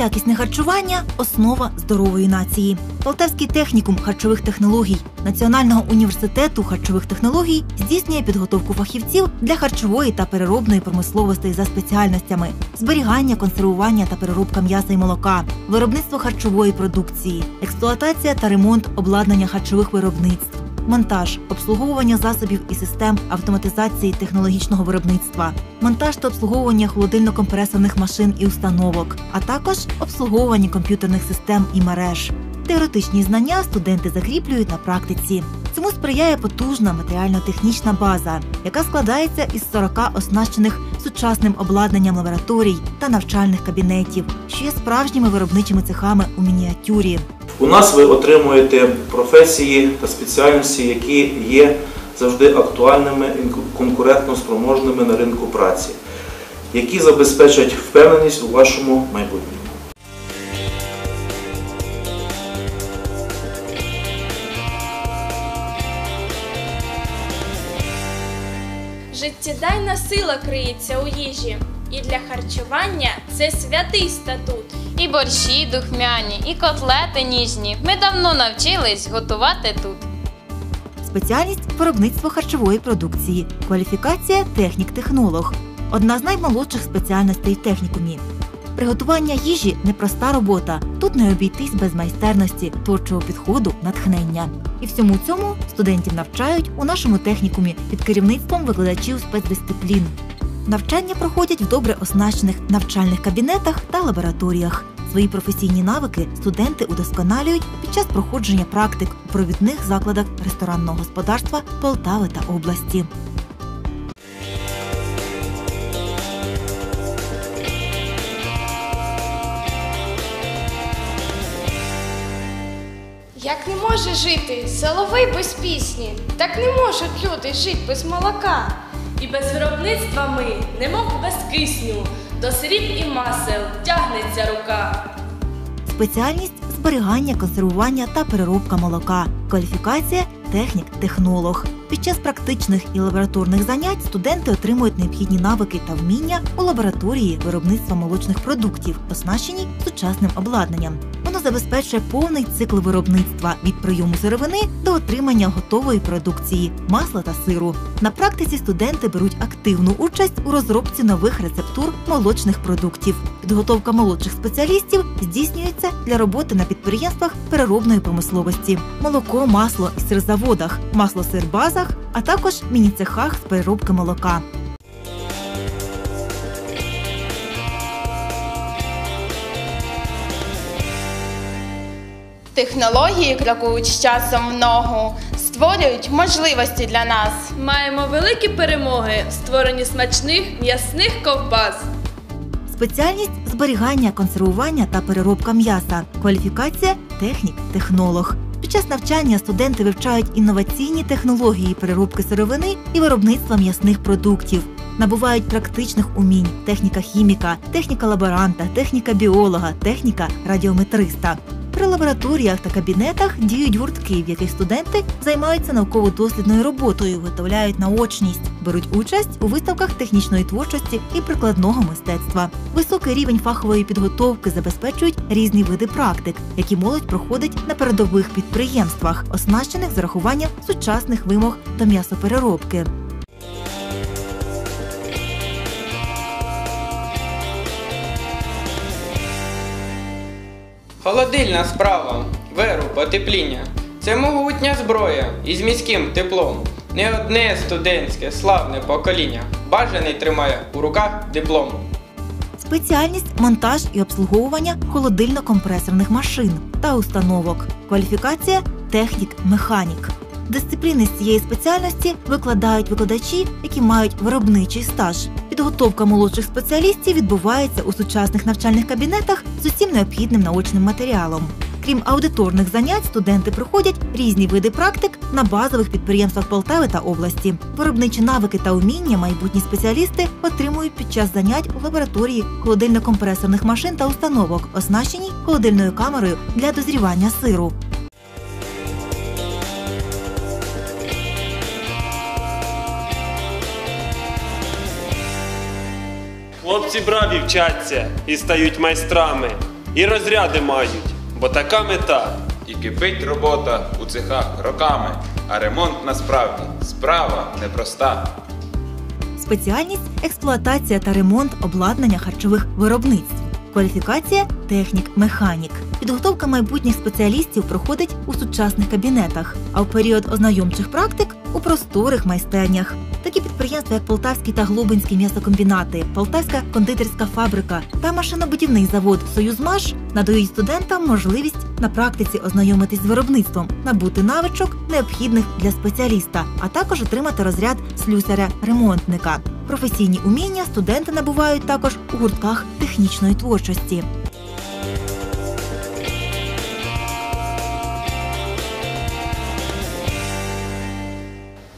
Якісне харчування основа здорової нації. Полтавський технікум харчових технологій Національного університету харчових технологій здійснює підготовку фахівців для харчової та переробної промисловостей за спеціальностями: зберігання, консервування та переробка м'яса і молока, виробництво харчової продукції, експлуатація та ремонт обладнання харчових виробництв. Монтаж, обслуговування засобів і систем автоматизації технологічного виробництва, монтаж та обслуговування холодильно-компресорних машин і установок, а також обслуговування комп'ютерних систем і мереж. Теоретичні знання студенти закріплюють на практиці. Цьому сприяє потужна матеріально-технічна база, яка складається із 40 оснащених сучасним обладнанням лабораторій та навчальних кабінетів, що є справжніми виробничими цехами у мініатюрі. У нас ви отримуєте професії та спеціальності, які є завжди актуальними і конкурентно спроможними на ринку праці, які забезпечать впевненість у вашому майбутньому. Життєдайна сила криється у їжі, і для харчування це святий статут. І борщі духмяні, і котлети ніжні. Ми давно навчились готувати тут. Спеціальність виробництво харчової продукції, кваліфікація технік-технолог. Одна з наймолодших спеціальностей в технікумі. Приготування їжі непроста робота. Тут не обійтись без майстерності, творчого підходу, натхнення. І всьому цьому студентів навчають у нашому технікумі під керівництвом викладачів спецдисциплін. Навчання проходять в добре оснащених навчальних кабінетах та лабораторіях. Свої професійні навики студенти удосконалюють під час проходження практик у провідних закладах ресторанного господарства Полтави та області. Як не може жити соловей без пісні, так не можуть люди жити без молока. І без виробництва ми, немов без кисню, до сріб і масел тягнеться рука. Спеціальність зберігання, консервування та переробка молока. Кваліфікація технік-технолог. Під час практичних і лабораторних занять студенти отримують необхідні навики та вміння у лабораторії виробництва молочних продуктів, оснащеній сучасним обладнанням. Воно забезпечує повний цикл виробництва від прийому сировини до отримання готової продукції, масла та сиру. На практиці студенти беруть активну участь у розробці нових рецептур молочних продуктів. Підготовка молодших спеціалістів здійснюється для роботи на підприємствах переробної промисловості, молоко, масло і сирзаводах, масло-сирбазах, а також міні-цехах з переробки молока. Технології крокують з часом в ногу, створюють можливості для нас. Маємо великі перемоги в створенні смачних м'ясних ковбас. Спеціальність зберігання, консервування та переробка м'яса. Кваліфікація технік-технолог. Під час навчання студенти вивчають інноваційні технології переробки сировини і виробництва м'ясних продуктів. Набувають практичних умінь техніка хіміка, техніка лаборанта, техніка біолога, техніка радіометриста. При лабораторіях та кабінетах діють гуртки, в яких студенти займаються науково-дослідною роботою, виготовляють наочність, беруть участь у виставках технічної творчості і прикладного мистецтва. Високий рівень фахової підготовки забезпечують різні види практик, які молодь проходить на передових підприємствах, оснащених з урахуванням сучасних вимог до м'ясопереробки. Холодильна справа, веру, потепління. Це могутня зброя із міським теплом. Не одне студентське славне покоління. Бажаний тримає у руках диплом. Спеціальність монтаж і обслуговування холодильно-компресорних машин та установок. Кваліфікація технік-механік. Дисципліни з цієї спеціальності викладають викладачі, які мають виробничий стаж. Підготовка молодших спеціалістів відбувається у сучасних навчальних кабінетах з усім необхідним наочним матеріалом. Крім аудиторних занять, студенти проходять різні види практик на базових підприємствах Полтави та області. Виробничі навики та уміння майбутні спеціалісти отримують під час занять у лабораторії холодильно-компресорних машин та установок, оснащеній холодильною камерою для дозрівання сиру. Хлопці браві вчаться і стають майстрами. і розряди мають, бо така мета. І кипить робота у цехах роками, а ремонт насправді справа непроста. Спеціальність експлуатація та ремонт обладнання харчових виробництв. Кваліфікація технік-механік. Підготовка майбутніх спеціалістів проходить у сучасних кабінетах, а в період ознайомчих практик у просторих майстернях. Такі підприємства, як Полтавський та Глобинський м'ясокомбінати, Полтавська кондитерська фабрика та машинобудівний завод Союзмаш надають студентам можливість на практиці ознайомитись з виробництвом, набути навичок, необхідних для спеціаліста, а також отримати розряд слюсаря-ремонтника. Професійні уміння студенти набувають також у гуртках технічної творчості.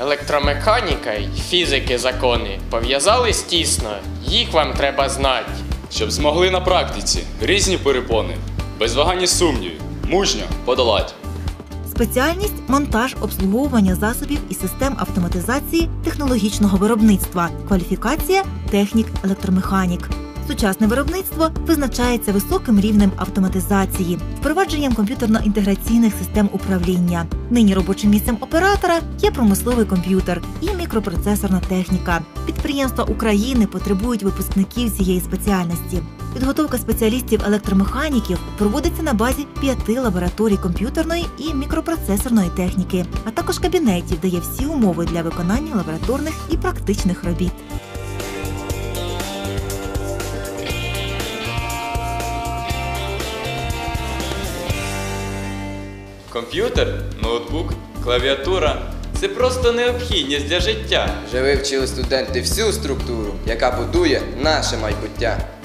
Електромеханіка й фізики закони пов'язались тісно, їх вам треба знати. щоб змогли на практиці різні перепони, без вагань і сумнівів, мужньо подолать. Спеціальність монтаж обслуговування засобів і систем автоматизації технологічного виробництва. Кваліфікація технік електромеханік. Сучасне виробництво визначається високим рівнем автоматизації, впровадженням комп'ютерно-інтеграційних систем управління. Нині робочим місцем оператора є промисловий комп'ютер і мікропроцесорна техніка. Підприємства України потребують випускників цієї спеціальності. Підготовка спеціалістів електромеханіків проводиться на базі п'яти лабораторій комп'ютерної і мікропроцесорної техніки, а також кабінетів, де є всі умови для виконання лабораторних і практичних робіт. Комп'ютер, ноутбук, клавіатура це просто необхідність для життя. Вже вивчили студенти всю структуру, яка будує наше майбуття.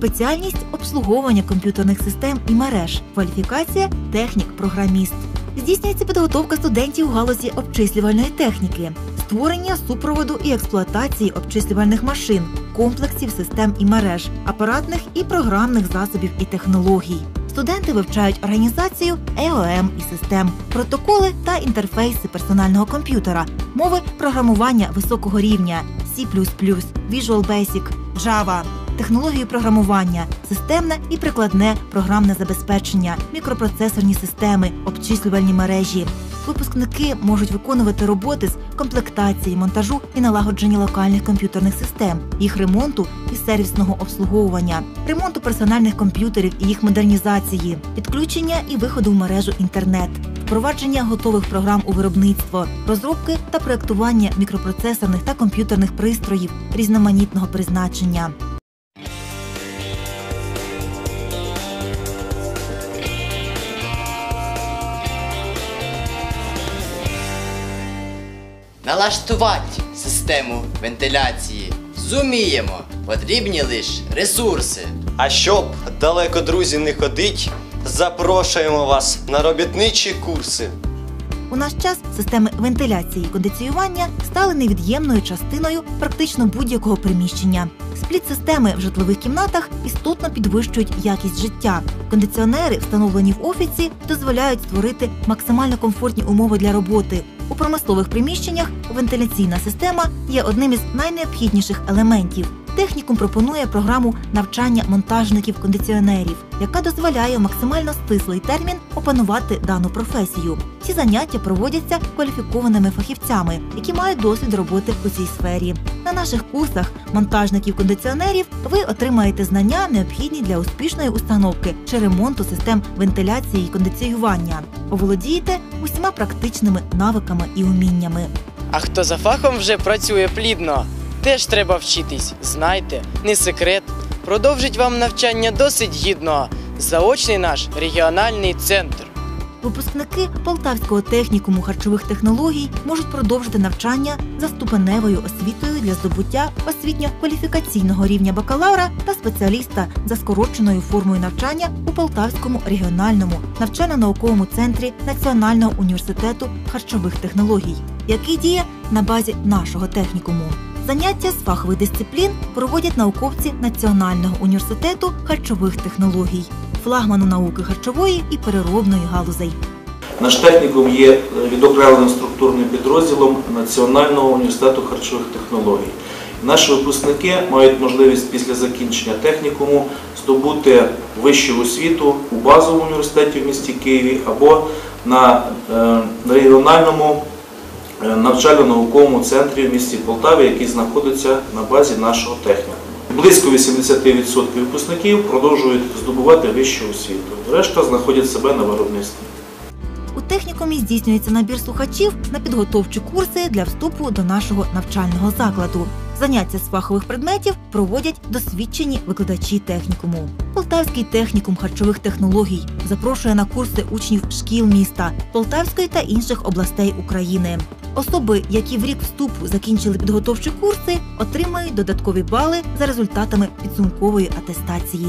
Спеціальність обслуговування комп'ютерних систем і мереж, кваліфікація технік-програміст. Здійснюється підготовка студентів у галузі обчислювальної техніки, створення супроводу і експлуатації обчислювальних машин, комплексів систем і мереж, апаратних і програмних засобів і технологій. Студенти вивчають організацію ЕОМ і систем, протоколи та інтерфейси персонального комп'ютера, мови програмування високого рівня C++, Visual Basic, Java, технологію програмування, системне і прикладне програмне забезпечення, мікропроцесорні системи, обчислювальні мережі. Випускники можуть виконувати роботи з комплектації, монтажу і налагодження локальних комп'ютерних систем, їх ремонту і сервісного обслуговування, ремонту персональних комп'ютерів і їх модернізації, підключення і виходу в мережу інтернет, впровадження готових програм у виробництво, розробки та проектування мікропроцесорних та комп'ютерних пристроїв різноманітного призначення. Налаштувати систему вентиляції зуміємо, потрібні лише ресурси. А щоб далеко друзі не ходить, запрошуємо вас на робітничі курси. У наш час системи вентиляції і кондиціювання стали невід'ємною частиною практично будь-якого приміщення. Спліт-системи в житлових кімнатах істотно підвищують якість життя. Кондиціонери, встановлені в офісі, дозволяють створити максимально комфортні умови для роботи. У промислових приміщеннях вентиляційна система є одним із найнеобхідніших елементів. Технікум пропонує програму навчання монтажників кондиціонерів, яка дозволяє максимально стислий термін опанувати дану професію. Ці заняття проводяться кваліфікованими фахівцями, які мають досвід роботи у цій сфері. На наших курсах монтажників кондиціонерів ви отримаєте знання, необхідні для успішної установки чи ремонту систем вентиляції і кондиціювання. Оволодієте усіма практичними навиками і уміннями. А хто за фахом вже працює плідно, теж треба вчитись. Знайте, не секрет. Продовжить вам навчання досить гідно. Заочний наш регіональний центр. Випускники Полтавського технікуму харчових технологій можуть продовжити навчання за ступеневою освітою для здобуття освітньо-кваліфікаційного рівня бакалавра та спеціаліста за скороченою формою навчання у Полтавському регіональному навчально-науковому центрі Національного університету харчових технологій, який діє на базі нашого технікуму. Заняття з фахових дисциплін проводять науковці Національного університету харчових технологій, флагману науки харчової і переробної галузей. Наш технікум є відокремленим структурним підрозділом Національного університету харчових технологій. Наші випускники мають можливість після закінчення технікуму здобути вищу освіту у базовому університеті в місті Києві або на е, регіональному навчально-науковому центрі в місті Полтаві, який знаходиться на базі нашого технікуму. Близько 80% випускників продовжують здобувати вищу освіту. Решта знаходять себе на виробництві. У технікумі здійснюється набір слухачів на підготовчі курси для вступу до нашого навчального закладу. Заняття з фахових предметів проводять досвідчені викладачі технікуму. Полтавський технікум харчових технологій запрошує на курси учнів шкіл міста Полтавської та інших областей України. Особи, які в рік вступу закінчили підготовчі курси, отримають додаткові бали за результатами підсумкової атестації.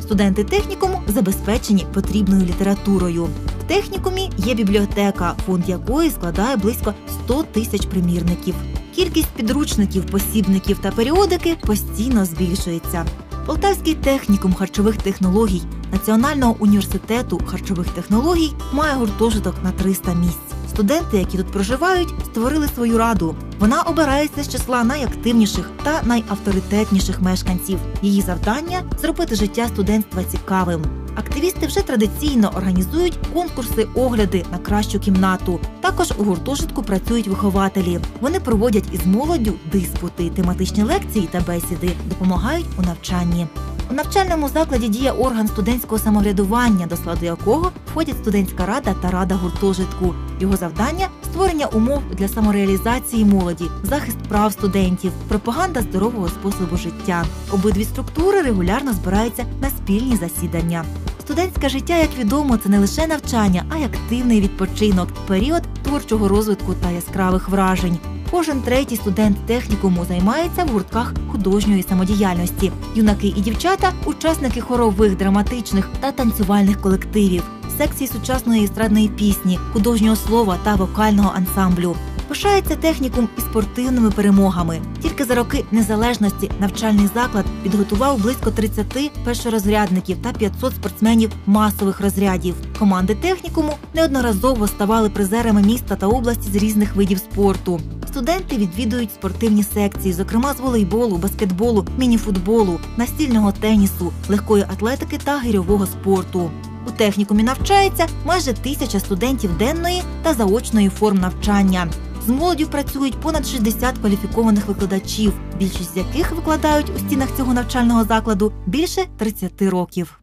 Студенти технікуму забезпечені потрібною літературою. В технікумі є бібліотека, фонд якої складає близько 100 тисяч примірників. Кількість підручників, посібників та періодики постійно збільшується. Полтавський технікум харчових технологій Національного університету харчових технологій має гуртожиток на 300 місць. Студенти, які тут проживають, створили свою раду. Вона обирається з числа найактивніших та найавторитетніших мешканців. Її завдання зробити життя студентства цікавим. Активісти вже традиційно організують конкурси, огляди на кращу кімнату. Також у гуртожитку працюють вихователі. Вони проводять із молоддю диспути, тематичні лекції та бесіди, допомагають у навчанні. У навчальному закладі діє орган студентського самоврядування, до складу якого входять студентська рада та рада гуртожитку. Його завдання створення умов для самореалізації молоді, захист прав студентів, пропаганда здорового способу життя. Обидві структури регулярно збираються на спільні засідання. Студентське життя, як відомо, це не лише навчання, а й активний відпочинок, період творчого розвитку та яскравих вражень. Кожен третій студент технікуму займається в гуртках художньої самодіяльності. Юнаки і дівчата учасники хорових, драматичних та танцювальних колективів, секцій сучасної естрадної пісні, художнього слова та вокального ансамблю. Пишається технікум і спортивними перемогами. Тільки за роки незалежності навчальний заклад підготував близько 30 першорозрядників та 500 спортсменів масових розрядів. Команди технікуму неодноразово ставали призерами міста та області з різних видів спорту. Студенти відвідують спортивні секції, зокрема з волейболу, баскетболу, мініфутболу, настільного тенісу, легкої атлетики та гирьового спорту. У технікумі навчається майже тисяча студентів денної та заочної форм навчання. З молоддю працюють понад 60 кваліфікованих викладачів, більшість з яких викладають у стінах цього навчального закладу більше 30 років.